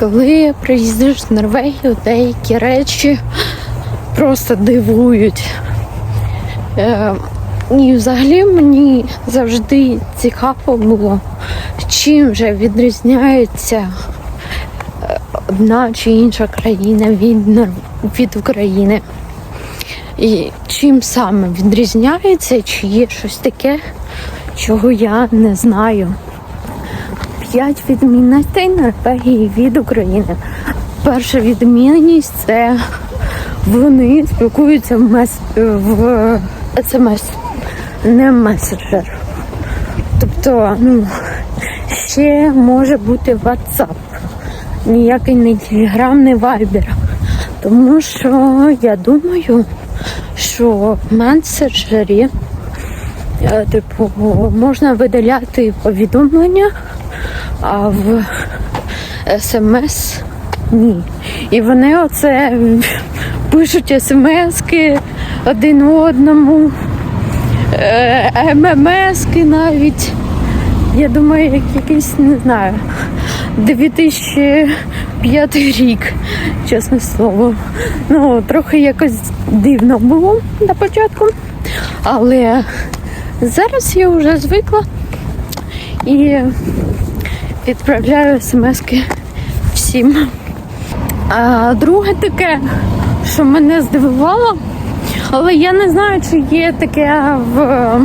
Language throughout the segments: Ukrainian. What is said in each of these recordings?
Коли приїздиш в Норвегію, деякі речі просто дивують. Е, і взагалі мені завжди цікаво було, чим же відрізняється е, одна чи інша країна від, від України. І чим саме відрізняється, чи є щось таке, чого я не знаю. П'ять відмінностей Норвегії від України. Перша відмінність це вони спілкуються в, мес... в смс, не меседжер. Тобто, ну, ще може бути WhatsApp. Ніякий не Telegram, не Viber. Тому що я думаю, що в меседжері е, типу, можна видаляти повідомлення, а в смс ні. І вони оце пишуть смски один одному, е, ММСки навіть. Я думаю, як якийсь, не знаю, 2005 рік, чесне слово. Ну, трохи якось дивно було на початку. Але зараз я вже звикла і відправляю смски всім. А друге таке, що мене здивувало, але я не знаю, чи є таке в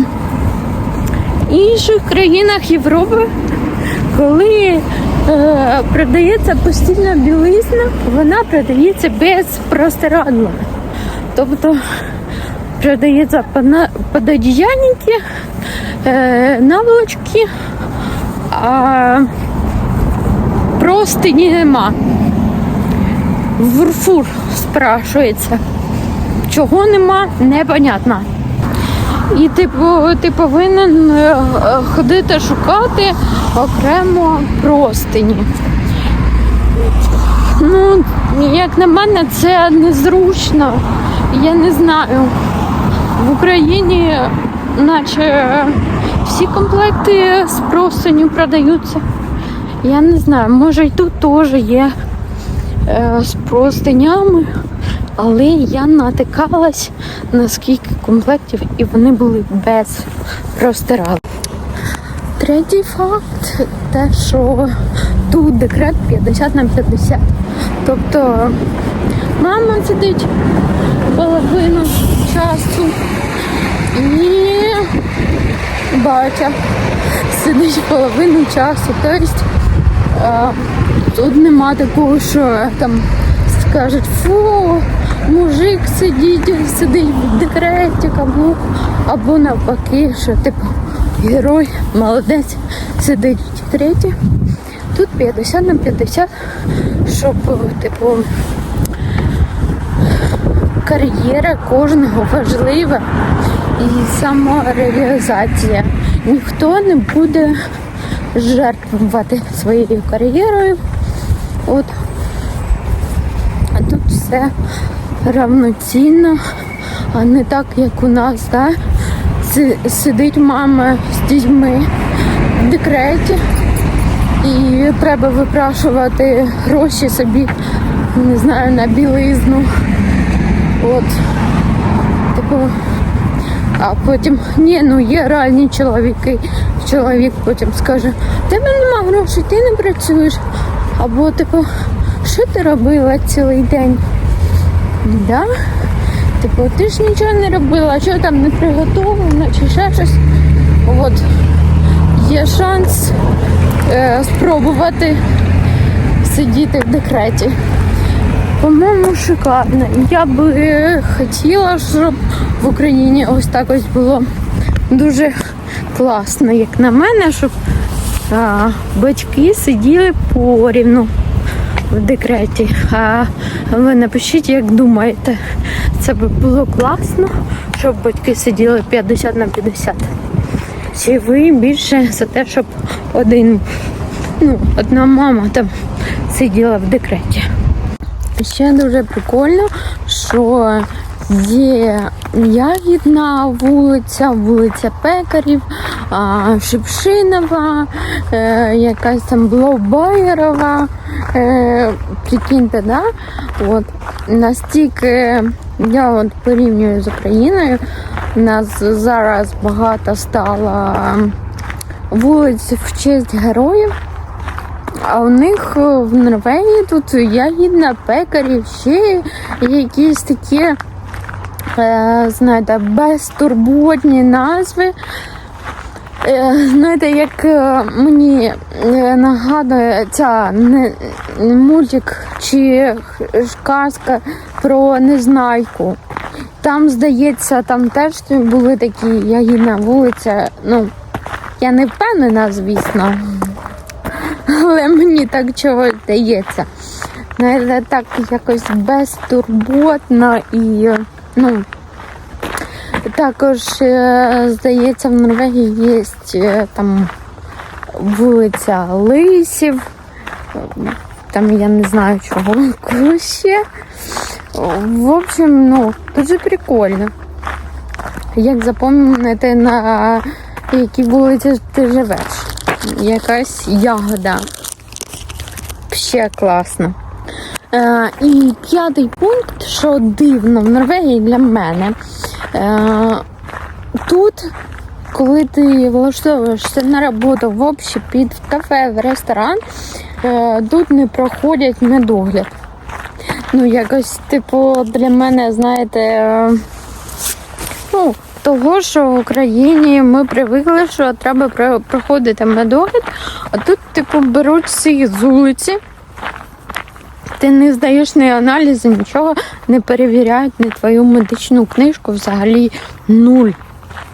інших країнах Європи, коли е, продається постільна білизна, вона продається без простирадла. Тобто продається пододіяльники, е, наволочки, а простині нема. Вурфур спрашується. Чого нема, непонятно. І типу, ти повинен е, ходити шукати окремо простині. Ну, як на мене, це незручно. Я не знаю. В Україні, наче всі комплекти з простиню продаються. Я не знаю, може і тут теж є е, з простинями, але я натикалась на скільки комплектів і вони були без простирал. Третій факт те, що тут декрет 50 на 50. Тобто мама сидить половину часу і батя сидить половину часу. Тобто тут нема такого, що там скажуть, фу, мужик сидить, сидить в декреті, або, або навпаки, що типу герой, молодець, сидить в декреті. Тут 50 на 50, щоб, типу, кар'єра кожного важлива і самореалізація. Ніхто не буде жертвувати своєю кар'єрою. От. А тут все равноцінно, а не так, як у нас, да? Сидить мама з дітьми в декреті. І треба випрашувати гроші собі, не знаю, на білизну. От. Типу, а потім, ні, ну є реальні чоловіки. Чоловік потім скаже, тебе нема грошей, ти не працюєш. Або типу, що ти робила цілий день? Да? Типу, ти ж нічого не робила, що там не приготовлено, чи ще щось. От є шанс е, спробувати сидіти в декреті. По-моєму, шикарно. Я би хотіла, щоб в Україні ось так ось було дуже класно, як на мене, щоб а, батьки сиділи порівну в декреті. А ви напишіть, як думаєте, це би було класно, щоб батьки сиділи 50 на 50. Чи ви більше за те, щоб один, ну, одна мама там сиділа в декреті? Ще дуже прикольно, що є ягідна вулиця, вулиця Пекарів, Шипшинова, е, якась там Блоубайерова Е, прикиньте, да? От, настільки я от порівнюю з Україною. У нас зараз багато стало вулиць в честь героїв. А у них е, в Норвегії тут ягідна пекарі, ще якісь такі, е, знаєте, безтурботні назви. Е, Знаєте, як мені нагадує ця мультик чи казка про незнайку. Там, здається, там теж були такі ягідна вулиця. Ну, я не впевнена, звісно, але мені так чогось здається. Знаєте, так якось безтурботно і ну. Також, е, здається, в Норвегії є е, там вулиця Лисів. Там я не знаю чого ще. В общем, ну, дуже прикольно. Як запам'ятати, на якій вулиці ти живеш. Якась ягода. Ще класно. Е, і п'ятий пункт, що дивно в Норвегії для мене. Е, тут, коли ти влаштовуєшся на роботу в общепіт, в кафе, в ресторан, е, тут не проходять медогляд. Ну, якось, типу, для мене, знаєте, е, ну, того, що в Україні ми привикли, що треба про- проходити медогляд, а тут, типу, беруть всі з вулиці. Ти не здаєш ні аналізи, нічого не перевіряють, ні твою медичну книжку взагалі нуль.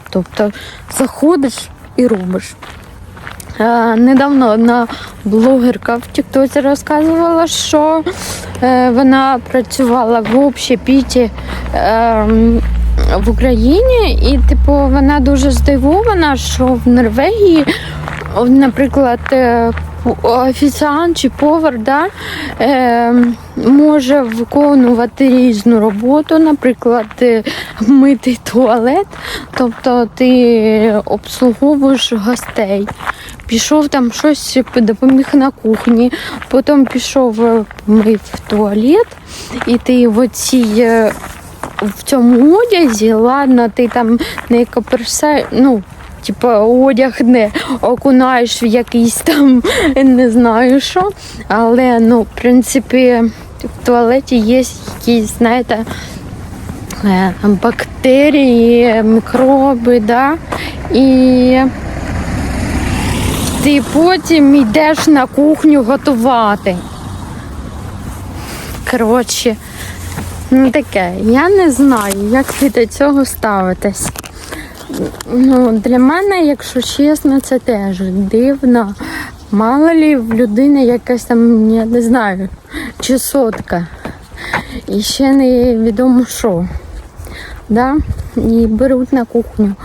Тобто заходиш і робиш. Е, недавно одна блогерка в Тіктоці розказувала, що е, вона працювала в общепіті е, в Україні, і типу вона дуже здивована, що в Норвегії, наприклад, е, офіціант чи повар да, е, може виконувати різну роботу, наприклад, е, мити туалет, тобто ти обслуговуєш гостей. Пішов там щось допоміг на кухні, потім пішов мив туалет, і ти в оцій в цьому одязі, ладно, ти там не коперса, ну, типа одяг не окунаєш в якийсь там не знаю що. Але ну, в принципі, в туалеті є якісь, знаєте, е, бактерії, мікроби, да? і ти потім йдеш на кухню готувати. Коротше, таке, я не знаю, як ви до цього ставитесь. Ну, для мене, якщо чесно, це теж дивно. Мало лі в людини якась там, я не знаю, чесотка. І ще не відомо що. Да? І беруть на кухню.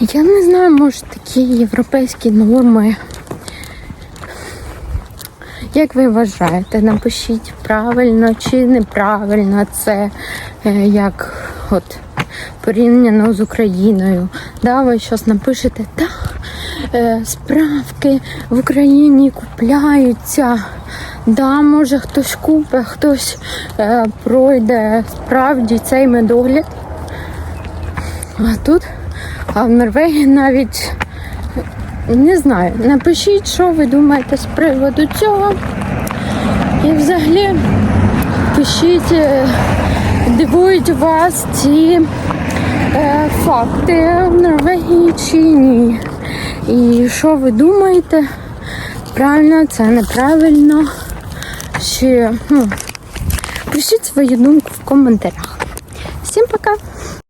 Я не знаю, може такі європейські норми. Як ви вважаєте, напишіть правильно чи неправильно це е, як от порівняно з Україною. Да, ви щось напишете, так, е, справки в Україні купляються. Да, може хтось купить, хтось е, пройде справді цей медогляд. А тут, а в Норвегії навіть не знаю. Напишіть, що ви думаєте з приводу цього. І взагалі пишіть, е, дивують вас ці е, факти в Норвегії чи ні. І що ви думаєте? Правильно, це неправильно. Чи, ну, пишіть свою думку в коментарях.